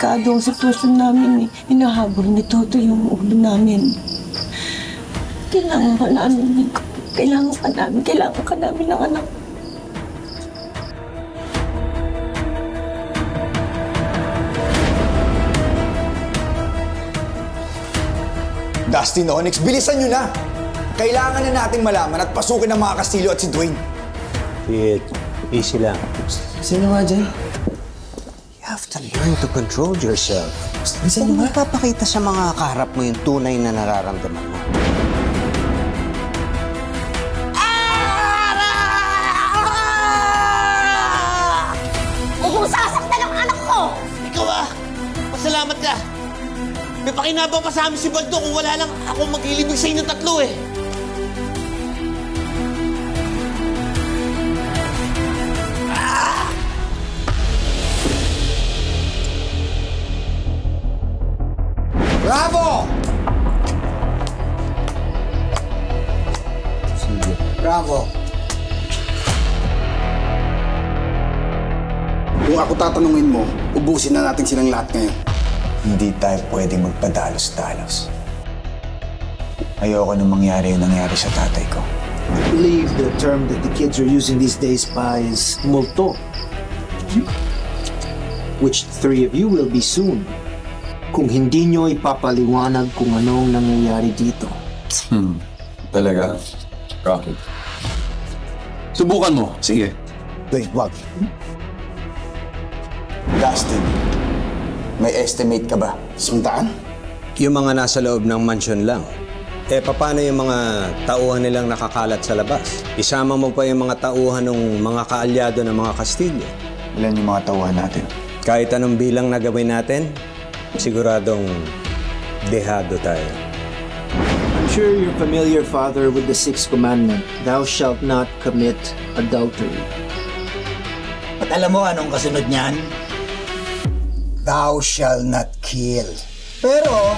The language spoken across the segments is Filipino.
delikado ang sitwasyon namin eh. Hinahabol ni Toto yung ulo namin. Kailangan ka namin. Kailangan ka namin. Kailangan ka namin ng anak. Dustin Onyx, bilisan nyo na! Kailangan na natin malaman at pasukin ng mga Castillo at si Dwayne. Pete, easy lang. Sino nga dyan? Have to control yourself. Mo nga. ipapakita sa mga kaharap mo yung tunay na nararamdaman mo. Mong sasaktan ang anak ko! Ikaw ah! Pasalamat ka! May pakinabang pa sa amin si Baldo kung wala lang ako mag-ilibig sa inyong tatlo eh. Tatanungin mo, ubusin na natin silang lahat ngayon. Hindi tayo pwedeng magpadalos-dalos. Ayoko nang mangyari yung nangyari sa tatay ko. I believe the term that the kids are using these days pa is multo. Which three of you will be soon. Kung hindi nyo ipapaliwanag kung anong nangyayari dito. Talaga? Rocky. Subukan mo. Sige. Wait, wag. Dustin, may estimate ka ba? Sundaan? Yung mga nasa loob ng mansion lang. Eh, paano yung mga tauhan nilang nakakalat sa labas? Isama mo pa yung mga tauhan ng mga kaalyado ng mga Kastilyo. Ilan yung mga tauhan natin? Kahit anong bilang na gawin natin, siguradong dehado tayo. I'm sure you're familiar, Father, with the sixth commandment. Thou shalt not commit adultery. At alam mo anong kasunod niyan? Thou shall not kill. Pero,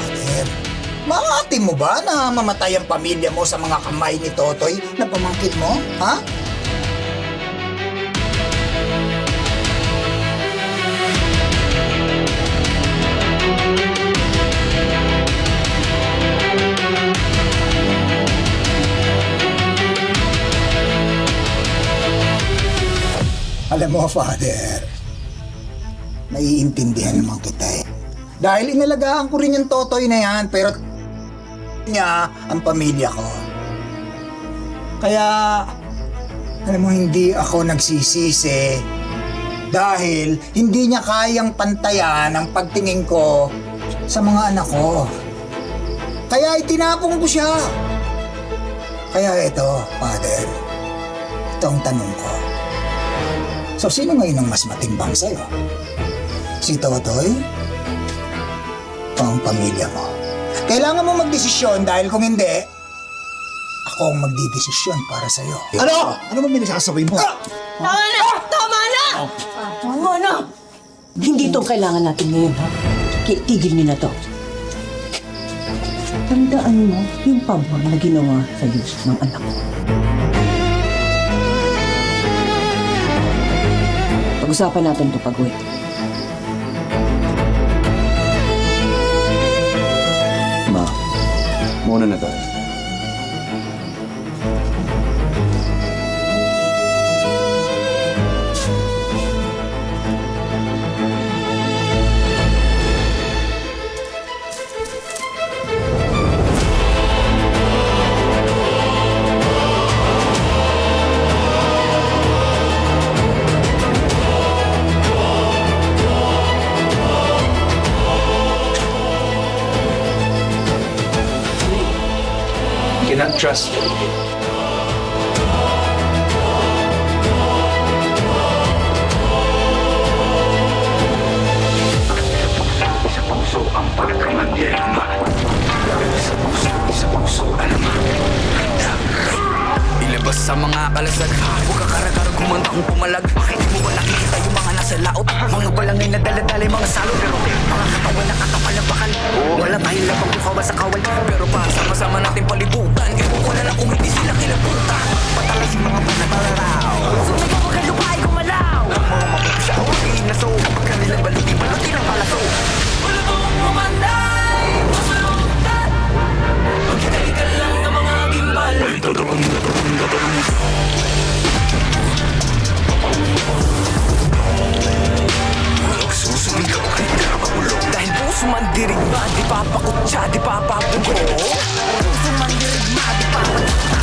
Father, maatim mo ba na mamatay ang pamilya mo sa mga kamay ni Totoy na pamangkin mo? Ha? Alam mo, Father, naiintindihan naman kita eh. Dahil inalagaan ko rin yung totoy na yan, pero niya ang pamilya ko. Kaya, alam mo, hindi ako nagsisisi dahil hindi niya kayang pantayan ang pagtingin ko sa mga anak ko. Kaya itinapong ko siya. Kaya ito, Father, ito ang tanong ko. So, sino ngayon ang mas matimbang sa'yo? Si Totoy? O ang pamilya mo? Kailangan mo magdesisyon dahil kung hindi, ako ang magdidesisyon para sa'yo. Ano? Ano ba minasasabi mo? Tama na! Tama na! Tama na! Hindi itong kailangan natin ngayon, ha? Ki- Tigil niyo na to. Tandaan mo yung pabor na ginawa sa'yo ng anak ko. Pag-usapan natin ito pag-uwi. Muna na trust Sa puso ang pagkamandirma. Sa puso, sa puso, alam mo. Sa mga kalasag Huwag ka karagar kung kumanta kung pumalag Bakit mo ba nakikita nasa laot? Mga balangay na daladala yung mga salo. Pero mga katawan na katawan na bakal Wala tayong labang bukawa sa kawal. Pero pa sama-sama natin palibutan. Kaya kung wala lang kung hindi sila kilapunta Patalas yung mga panataraw Sumigaw ka lupay kumalaw Ang mga mapupisa o ang naso Kapag kanilang baliti balati ng palaso. Pumanday Masalundan Magkitay ka lang ng mga gimbal Susumigaw kahit nakapulong Dahil puso man dirigma Di papakutsa, di papapugo Puso man dirigma, di papakutsa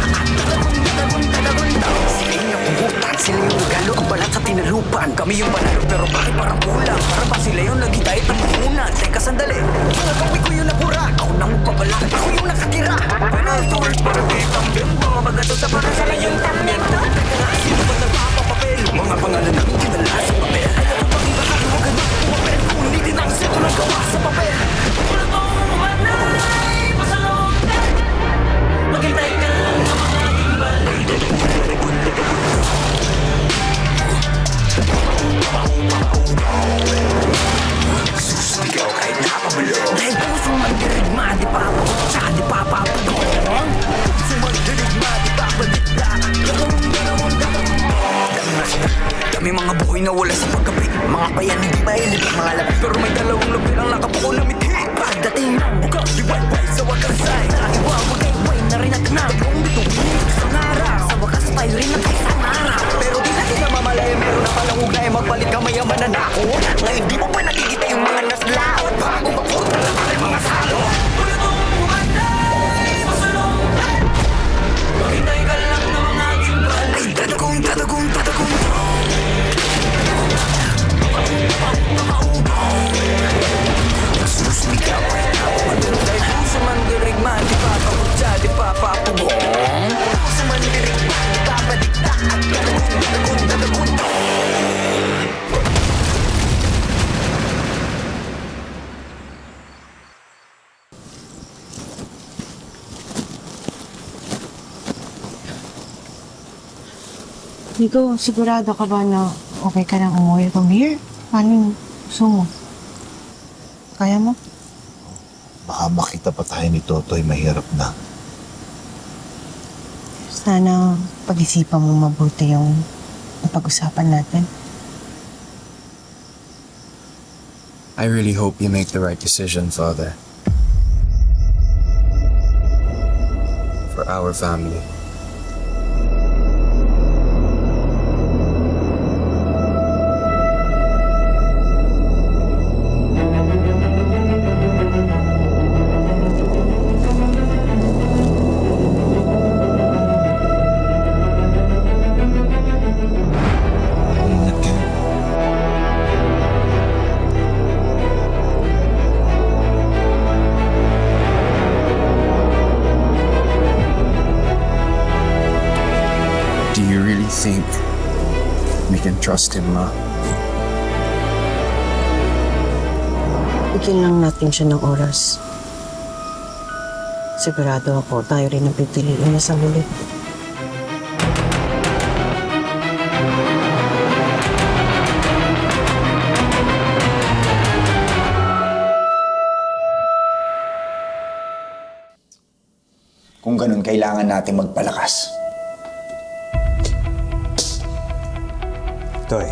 Sila yung napugutan, sila yung nagalo Ang balat sa tinalupan. Kami yung panalo pero bakit parang kulang Para ba sila yung naghitay at namunan Teka sandali, mga kawi ko yung napura Ako nang magpapala, ako yung nakatira. Ay para di tambing. Mga bagato sa para sa yung tambing. Teka nga, sino ba nagpapapapel? Mga pangalan ng dinala sa papel Nico, sigurado ka ba na okay ka nang umuwi from here? Paano yung gusto mo? Kaya mo? Baka makita pa tayo ni Totoy mahirap na. Sana pag-isipan mo mabuti yung napag-usapan natin. I really hope you make the right decision, Father. For our family. Trust him, Ma? Bigyan lang natin siya ng oras. Sigurado ako, tayo rin ang pipiliin niya sa huli. Kung ganun, kailangan natin magpalakas. Toy,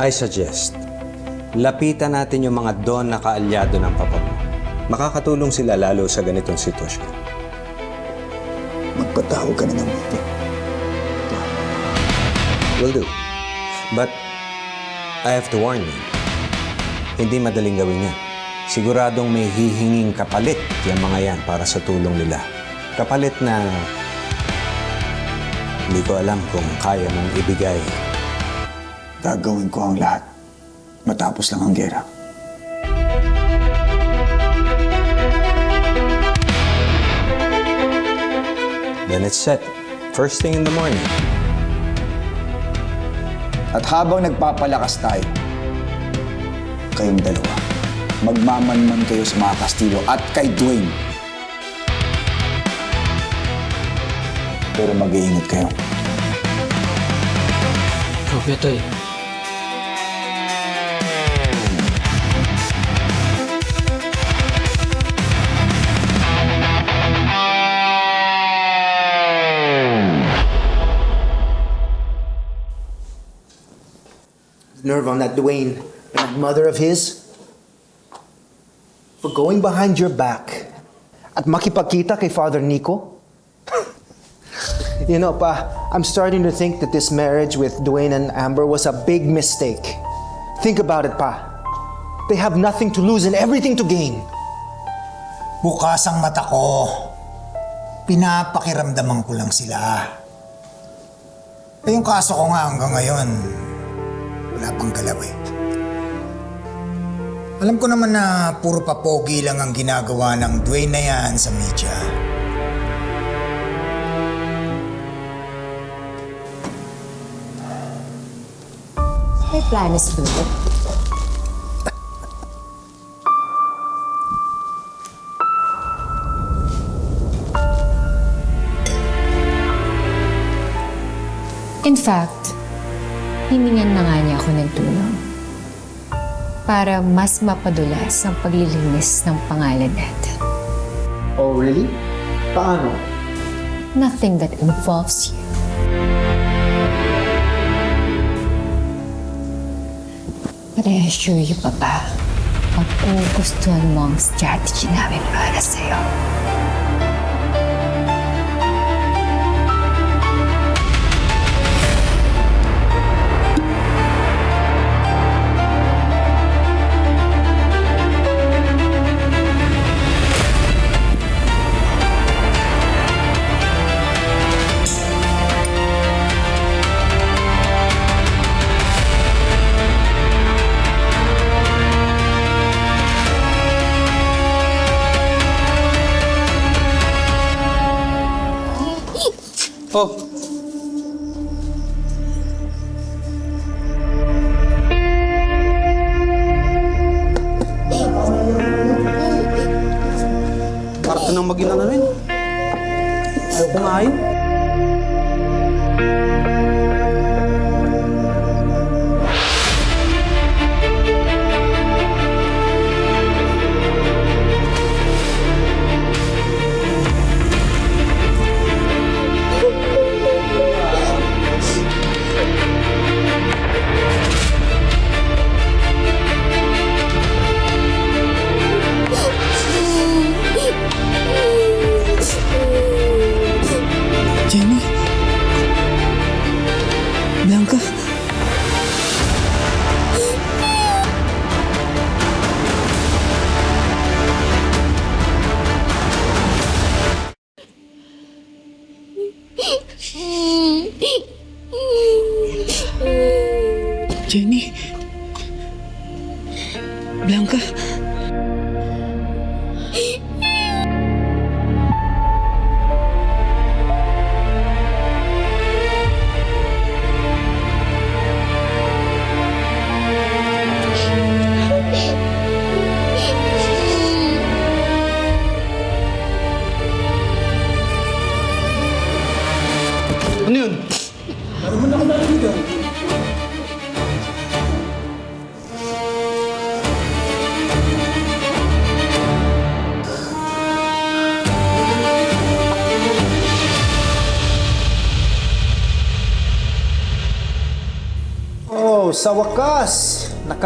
I suggest, lapitan natin yung mga don na kaalyado ng papa mo. Makakatulong sila lalo sa ganitong sitwasyon. Magpatawag ka na ng meeting. Will do. But, I have to warn you, hindi madaling gawin yan. Siguradong may hihinging kapalit yung mga yan para sa tulong nila. Kapalit na hindi ko alam kung kaya mong ibigay. Gagawin ko ang lahat. Matapos lang ang gera. Then it's set. First thing in the morning. At habang nagpapalakas tayo, kayong dalawa, magmamanman kayo sa mga Kastilyo at kay Dwayne. Pero mag-iingat kayo. Kopya, Toy. Nerve on that Dwayne and that mother of his. For going behind your back at makipagkita kay Father Nico. You know, pa, I'm starting to think that this marriage with Dwayne and Amber was a big mistake. Think about it, pa. They have nothing to lose and everything to gain. Bukas ang mata ko. Pinapakiramdaman ko lang sila. Eh, yung kaso ko nga hanggang ngayon, wala pang galaw eh. Alam ko naman na puro papogi lang ang ginagawa ng Dwayne na yan sa media. May plano si Dudo. In fact, hiningan na nga niya ako ng tulong para mas mapadulas ang paglilinis ng pangalan natin. Oh, really? Paano? Nothing that involves you. But I assure you, Papa, magugustuhan mo ang strategy namin para sa'yo. Oh, Parto nang maging ano rin. Ayaw kumain. Jenny?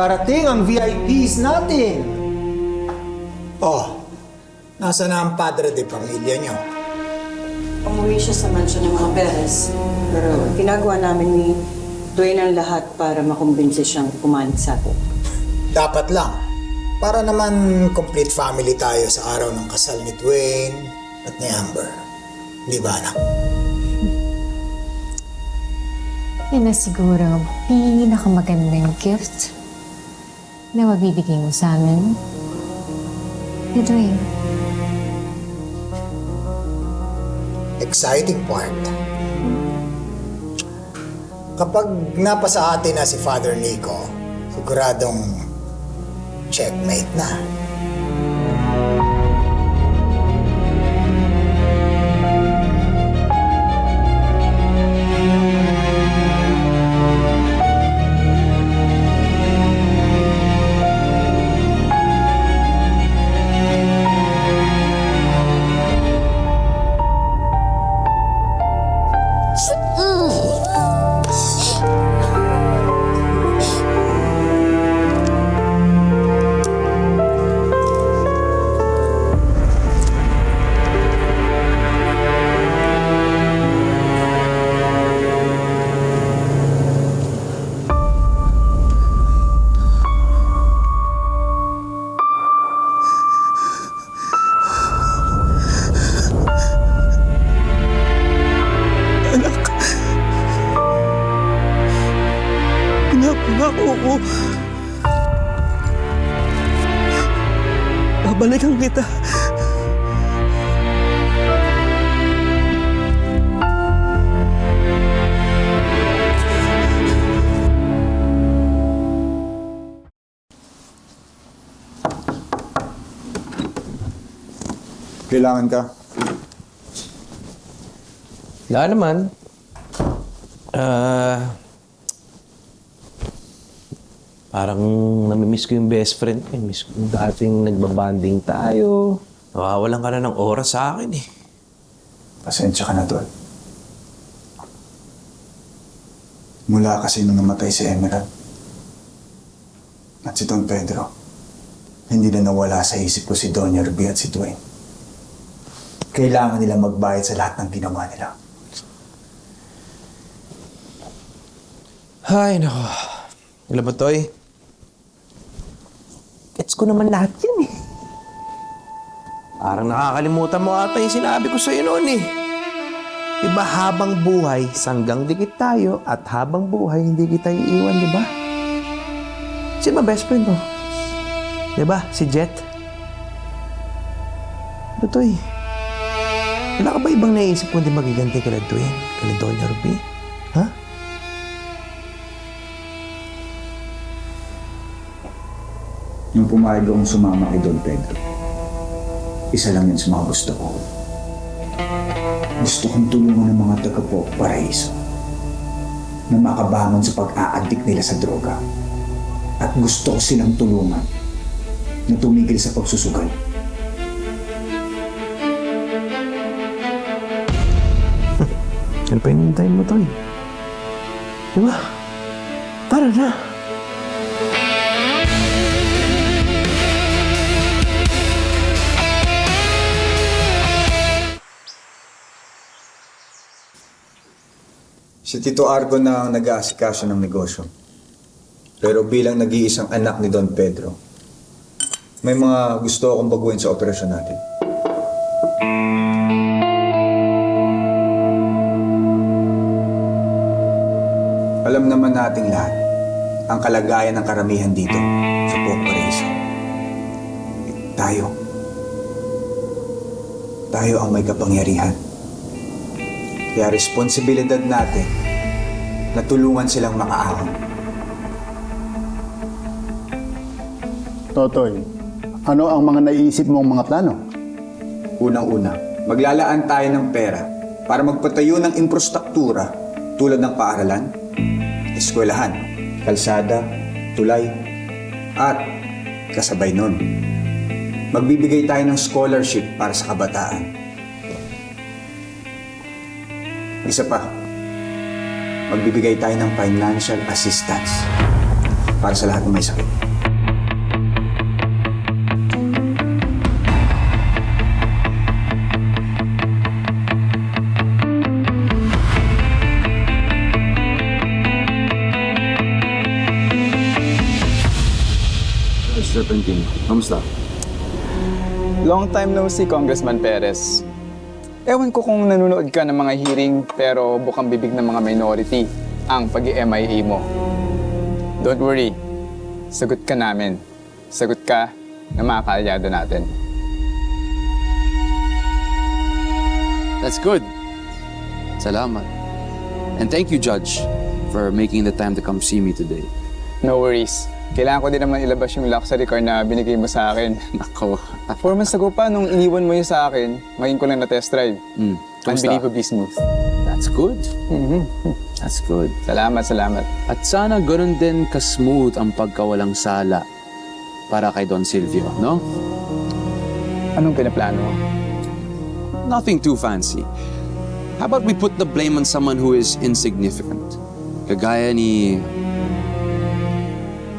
Nakarating ang VIPs natin. Oh, nasa na ang padre de pamilya niyo? Umuwi siya sa mansyon ng mga Perez. Pero ginagawa namin ni Dwayne ang lahat para makumbinsi siyang pumanig sa atin. Dapat lang. Para naman complete family tayo sa araw ng kasal ni Dwayne at ni Amber. Di ba anak? Yan na siguro ang pinakamagandang gift na mabibigay mo sa amin. Dwayne. Exciting part. Kapag napasa atin na si Father Nico, siguradong checkmate na. Kailangan ka. Wala naman. Ah... parang namimiss ko yung best friend ko. Miss ko yung dating nagbabanding tayo. Nawawalan ka na ng oras sa akin eh. Pasensya ka na, Tol. Mula kasi nung namatay si Emerald at si Don Pedro, hindi na nawala sa isip ko si Doña Ruby at si Dwayne. Kailangan nila magbayad sa lahat ng ginawa nila. Ay, nako. Alam mo, Toy? Gets ko naman lahat yan eh. Parang nakakalimutan mo ata yung sinabi ko sa'yo noon eh. Diba habang buhay, sanggang dikit tayo at habang buhay, hindi kita iiwan, di ba? Sino ba best friend mo? Di ba? Si Jet? Ano, Toy? Wala ka ba ibang naisip kung di magiganti kala Dwayne? Kala Doña Ruby? Ha? Nung pumayag akong sumama kay Don Pedro, isa lang yun sa mga gusto ko. Gusto kong tulungan ng mga taga po Paraiso na makabangon sa pag-aadik nila sa droga. At gusto ko silang tulungan na tumigil sa pagsusugal. Ano pa hinihintay mo, Toy? Di ba? Tara na. Si Tito Argo na ang nag-aasikaso ng negosyo. Pero bilang nag-iisang anak ni Don Pedro, may mga gusto akong baguhin sa operasyon natin. Alam naman nating lahat ang kalagayan ng karamihan dito sa Pok Paraiso. Tayo. Tayo ang may kapangyarihan. Kaya responsibilidad natin na tulungan silang makaahon. Totoy, ano ang mga naiisip mong mga plano? Unang-una, maglalaan tayo ng pera para magpatayo ng infrastruktura tulad ng paaralan, eskwelahan, kalsada, tulay, at kasabay nun. Magbibigay tayo ng scholarship para sa kabataan. Isa pa, magbibigay tayo ng financial assistance para sa lahat ng may sakit. Serpentine, kamusta? Long time no see, Congressman Perez. Ewan ko kung nanonood ka ng mga hearing pero bukang bibig ng mga minority ang pag mia mo. Don't worry, sagot ka namin. Sagot ka ng mga kaalyado natin. That's good. Salamat. And thank you, Judge, for making the time to come see me today. No worries. Kailangan ko din naman ilabas yung luxury car na binigay mo sa akin. Nako. Four months ago pa, nung iniwan mo yun sa akin, ngayon ko lang na-test drive. Mm. Kumusta? Unbelievably smooth. That's good. Mhm. That's good. Salamat, salamat. At sana ganun din ka-smooth ang pagkawalang sala para kay Don Silvio, no? Anong pinaplano mo? Nothing too fancy. How about we put the blame on someone who is insignificant? Kagaya ni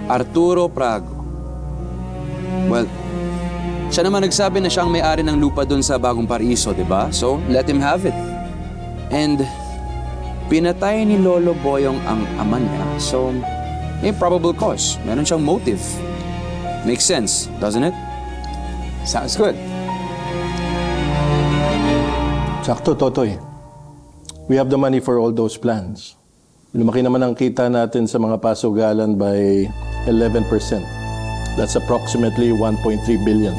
Arturo Prago. Well, siya naman nagsabi na siyang may-ari ng lupa doon sa Bagong Paraiso, di ba? So, let him have it. And pinatay ni Lolo Boyong ang ama niya. So, may probable cause. Meron siyang motive. Makes sense, doesn't it? Sounds good. Sakto, Totoy. We have the money for all those plans. Lumaki naman ang kita natin sa mga pasugalan by 11%. That's approximately 1.3 billion.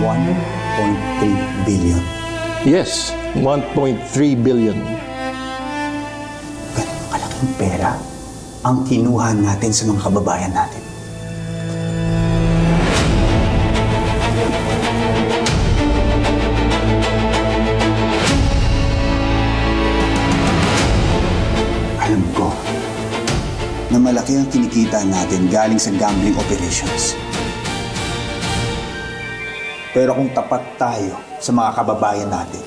1.3 billion. Yes, 1.3 billion. Ganun kalaking pera ang kinuha natin sa mga kababayan natin. Malaki ang kinikita natin galing sa gambling operations. Pero kung tapat tayo sa mga kababayan natin,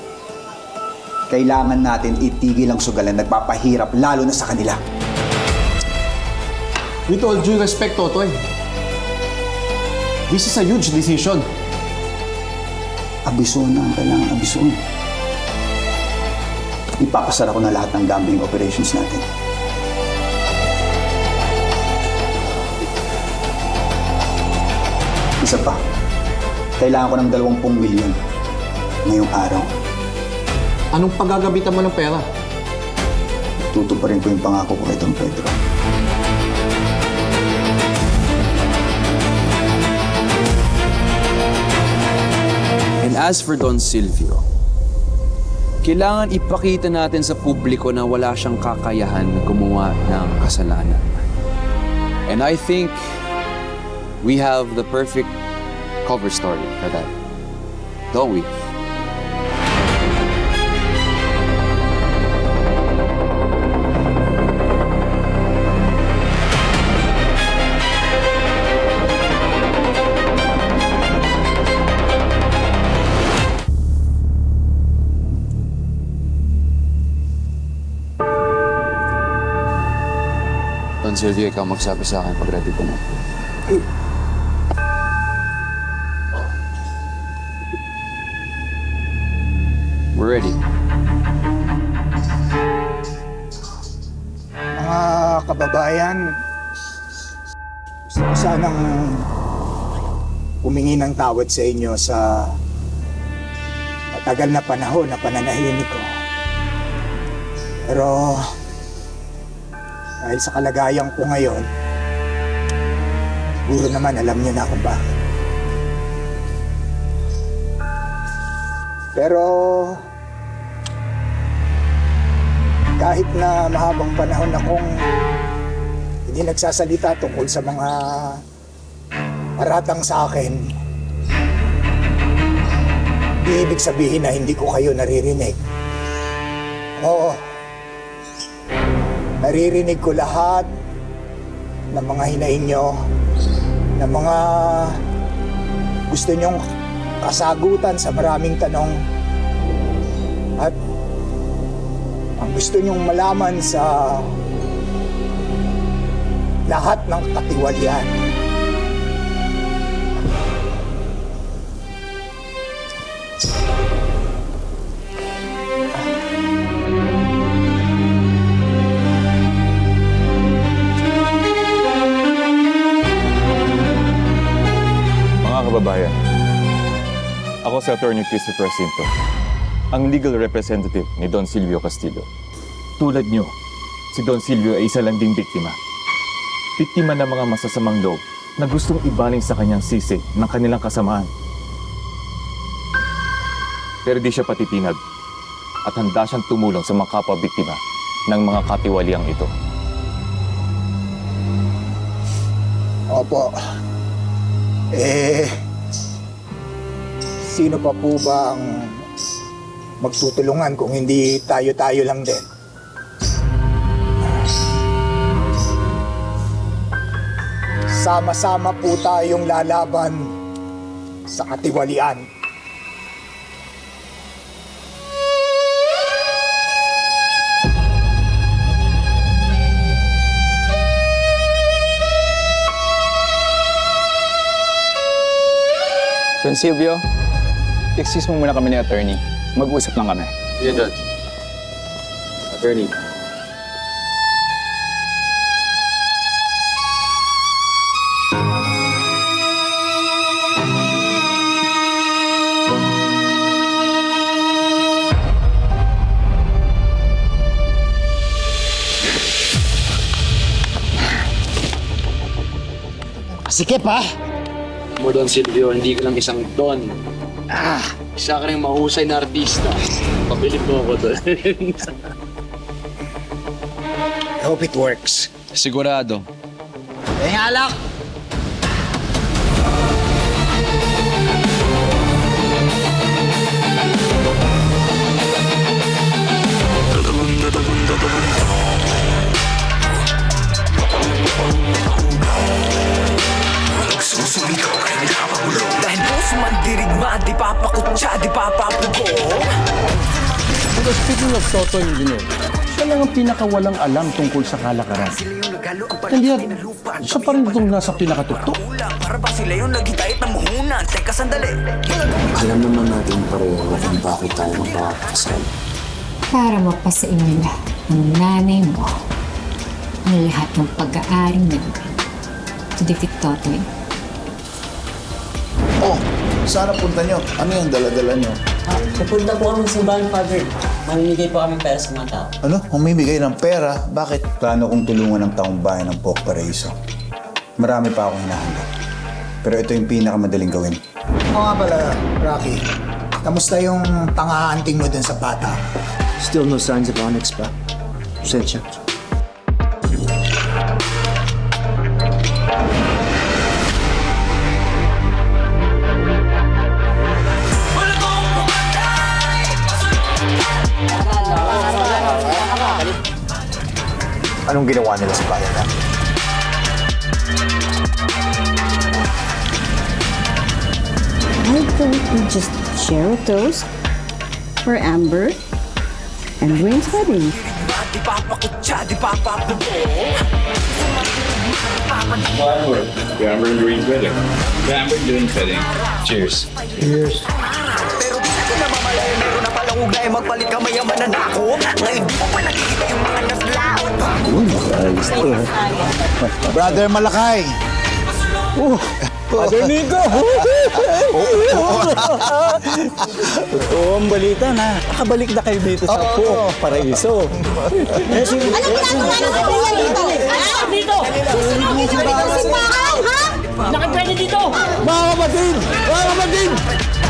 kailangan natin itigil ang sugalan nagpapahirap lalo na sa kanila. With all due respect, Totoy, this is a huge decision. Abison na ang kailangan abison. Ipapasara ko na lahat ng gambling operations natin. Isa pa, kailangan ko ng 20 milyon ngayong araw. Anong paggagabitan mo ng pera? Tutuparin ko yung pangako ko kay Don Pedro. And as for Don Silvio, kailangan ipakita natin sa publiko na wala siyang kakayahan na gumawa ng kasalanan. And I think we have the perfect cover story for that. Don't we? Don Silvio, ikaw magsabi sa akin pag ready ko na. We're ready. Mga kababayan, gusto ko sanang humingi ng tawad sa inyo sa matagal na panahon na pananahimik ko. Pero dahil sa kalagayan ko ngayon, siguro naman alam niyo na kung bakit. Pero kahit na mahabang panahon akong hindi nagsasalita tungkol sa mga paratang sa akin, di ibig sabihin na hindi ko kayo naririnig. Oo, naririnig ko lahat ng mga hinaing nyo, ng mga gusto nyong kasagutan sa maraming tanong at gusto nyong malaman sa lahat ng katiwalian. Mga kababayan, ako si Attorney Christopher Cinto, ang legal representative ni Don Silvio Castillo. Tulad niyo, si Don Silvio ay isa lang ding biktima. Biktima ng mga masasamang loob na gustong ibaling sa kanyang sisi ng kanilang kasamaan. Pero di siya patitinag at handa siyang tumulong sa mga kapwa-biktima ng mga katiwaliang ito. Opo. Eh, sino pa po ba ang magtutulungan kung hindi tayo-tayo lang din? Sama-sama po tayong lalaban sa katiwalian. Don Silvio, excuse mo muna kami ni attorney. Mag-usap lang kami. Yeah, Judge. Attorney. Sikip ha? Mo Don Silvio, hindi ka lang isang Don. Ah, isa ka rin mahusay na artista. Pabilib mo ako doon. I hope it works. Sigurado. Eh, alak! Dahil puso man dirigma Di papakutsa, di papapugo Pero speaking of Totoy Engineer, siya lang ang pinakawalang alam tungkol sa kalakaran. And yet, siya pa rin itong nasa pinakatuktok. Para ba sila yung naghitayat ng muhunan Teka sandali Alam naman natin pareho kung bakit tayo magpapakasal. Para mapasa inyo lahat ng nanay mo ang lahat ng pag-aaring namin to defeat Totoy. Sana punta nyo. Ano yung dala-dala nyo? Ah, pupunta po kami sa simbahan, Father. Mamimigay po kami pera sa mga tao. Ano? Mamimigay ng pera? Bakit? Plano kong tulungan ng taong bayan ng Pok Paraiso. Marami pa akong hinahanda. Pero ito yung pinakamadaling gawin. Oo nga pala, Rocky. Kamusta yung tanga-hunting mo dun sa bata? Still no signs of Onyx pa. Sensya. Anong ginawa nila sa bayan natin? Why don't we just share a toast for Amber and Wayne's wedding? Di papakutsa, di papapugo Amber and Green wedding. The Amber and Green wedding. Cheers. Pero Cheers. Palang ugnay Magpalit ka mayaman na nako Ngayon di mo pa nakikita yung mga naslaw Brother Malakay! Father Nico! Oo, ang balita na nakabalik na kayo dito sa Puok, Paraiso. Ano ginagawa ng kapilya dito? Ha? Dito! Bakit dito sa simbahan, ha? Nakapwede dito! Mga kapatid! Mga kapatid!